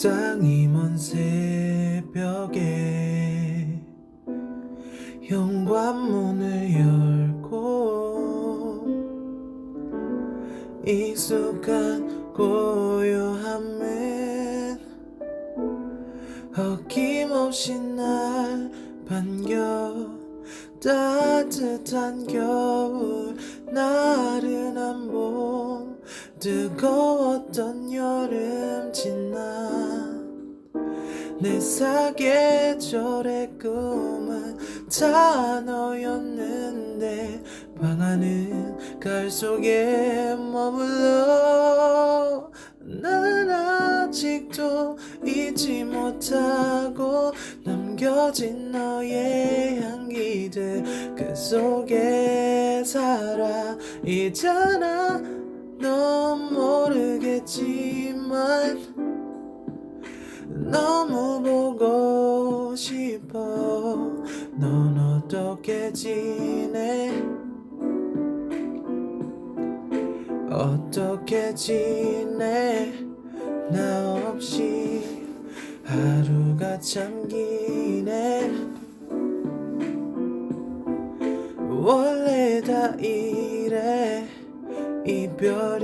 땅이 먼 새벽에 현관문을 열고 익숙한 고요함은 어김없이 날 반겨 따뜻한 겨울 나른한 봄 뜨거웠던 여름 지나 내 사계절의 꿈은 다 너였는데 방 안은 가을 속에 머물러 난 아직도 잊지 못하고 남겨진 너의 향기들 그 속에 살아 있잖아 너무 보고 싶어. 넌 어떻게 지내? 어떻게 지내? 나 없이 하루가 참 기네. 원래 다 이래. 이별